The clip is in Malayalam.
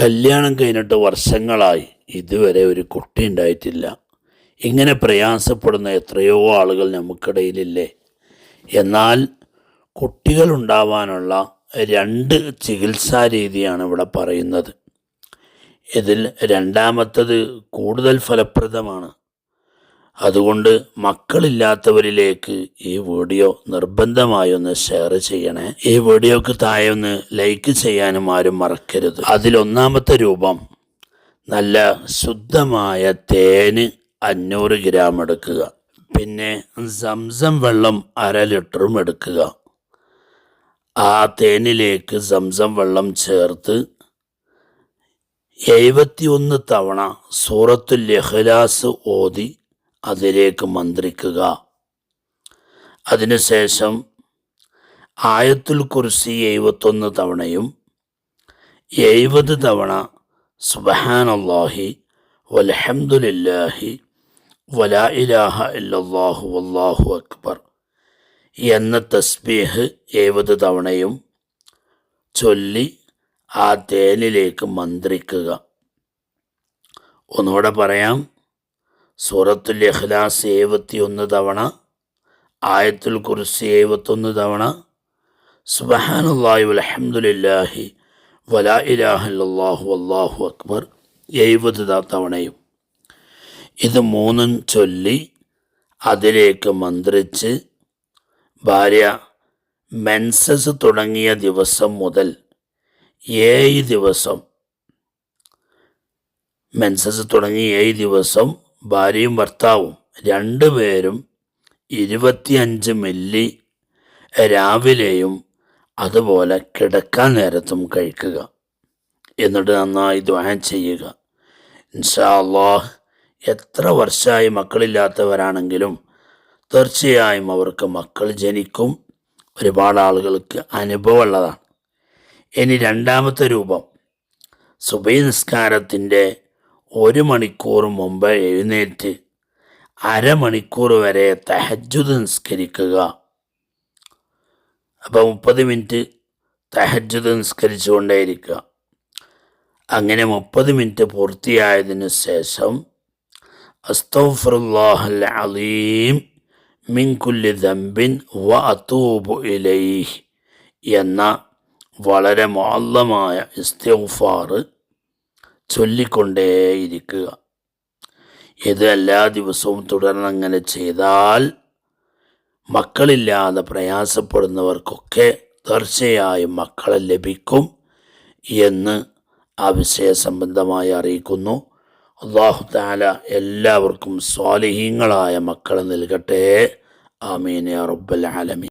കല്യാണം കഴിഞ്ഞിട്ട് വർഷങ്ങളായി ഇതുവരെ ഒരു കുട്ടി ഉണ്ടായിട്ടില്ല. ഇങ്ങനെ പ്രയാസപ്പെടുന്ന എത്രയോ ആളുകൾ നമുക്കിടയിലില്ലേ? എന്നാൽ കുട്ടികൾ ഉണ്ടാവാനുള്ള രണ്ട് ചികിത്സാ രീതിയാണ് ഇവിടെ പറയുന്നത്. ഇതിൽ രണ്ടാമത്തത് കൂടുതൽ ഫലപ്രദമാണ്. അതുകൊണ്ട് മക്കളില്ലാത്തവരിലേക്ക് ഈ വീഡിയോ നിർബന്ധമായി ഒന്ന് ഷെയർ ചെയ്യണേ. ഈ വീഡിയോക്ക് താഴെ ഒന്ന് ലൈക്ക് ചെയ്യാനും ആരും മറക്കരുത്. അതിലൊന്നാമത്തെ രൂപം നല്ല ശുദ്ധമായ തേന് അഞ്ഞൂറ് ഗ്രാം എടുക്കുക. പിന്നെ സംസം വെള്ളം അര ലിറ്ററും എടുക്കുക. ആ തേനിലേക്ക് സംസം വെള്ളം ചേർത്ത് എഴുപത്തിയൊന്ന് തവണ സൂറത്തുൽ ഇഖ്ലാസ് ഓതി അതിലേക്ക് മന്ത്രിക്കുക. അതിനുശേഷം ആയത്തുൽ കുർസി എഴുപത്തൊന്ന് തവണയും എഴുപത് തവണ സുബഹാനല്ലാഹി വലഹമുല്ലാഹി വലാ ഇലാഹ ഇല്ലാഹു വല്ലാഹു അക്ബർ എന്ന തസ്ബീഹ് എഴുപത് തവണയും ചൊല്ലി ആ തേനിലേക്ക് മന്ത്രിക്കുക. ഒന്നുകൂടെ പറയാം. സൂറത്തുൽ ഇഖ്ലാസ് എഴുപത്തിയൊന്ന് തവണ ആയത്തുൽ കുർസി എഴുപത്തൊന്ന് തവണ സുബഹാനുല്ലാഹി വലഹമുല്ലാഹി വലാ ഇലാഹല്ലാഹു അല്ലാഹു അക്ബർ എഴുപത് തവണയും. ഇത് മൂന്നും ചൊല്ലി അതിലേക്ക് മന്ത്രിച്ച് ഭാര്യ മെൻസസ് തുടങ്ങിയ ദിവസം മുതൽ ഏഴ് ദിവസം മെൻസസ് തുടങ്ങി ഏഴ് ദിവസം ഭാര്യയും ഭർത്താവും രണ്ടുപേരും ഇരുപത്തിയഞ്ച് മില്ലി രാവിലെയും അതുപോലെ കിടക്കാൻ നേരത്തും കഴിക്കുക. എന്നിട്ട് നന്നായി ദ്വാഹം ചെയ്യുക. ഇൻഷാ എത്ര വർഷമായി മക്കളില്ലാത്തവരാണെങ്കിലും തീർച്ചയായും അവർക്ക് മക്കൾ ജനിക്കും. ഒരുപാട് ആളുകൾക്ക് അനുഭവമുള്ളതാണ്. ഇനി രണ്ടാമത്തെ രൂപം സുബൈ നിസ്കാരത്തിന്റെ ഒരു മണിക്കൂർ മുമ്പ് എഴുന്നേറ്റ് അരമണിക്കൂർ വരെ തഹജുദ് നിസ്കരിക്കുക. അപ്പോൾ മുപ്പത് മിനിറ്റ് തഹജുദ് നിസ്കരിച്ചുകൊണ്ടേയിരിക്കുക. അങ്ങനെ മുപ്പത് മിനിറ്റ് പൂർത്തിയായതിനു ശേഷം അസ്തഫറുല്ലാഹൽ അലീം മിൻ കുല്ലി ദംബിൻ വ അതൂബു ഇലൈഹ് എന്ന വളരെ മാലമായ ഇസ്തിഗ്ഫാർ ചൊല്ലിക്കൊണ്ടേയിരിക്കുക. ഇത് എല്ലാ ദിവസവും തുടർന്നങ്ങനെ ചെയ്താൽ മക്കളില്ലാതെ പ്രയാസപ്പെടുന്നവർക്കൊക്കെ തീർച്ചയായും മക്കളെ ലഭിക്കും എന്ന് ആ വിഷയ സംബന്ധമായി അറിയിക്കുന്നു. അള്ളാഹു താല എല്ലാവർക്കും സ്വാലിഹീങ്ങളായ മക്കളെ നൽകട്ടെ. ആമീൻ റബ്ബൽ ആലമീൻ.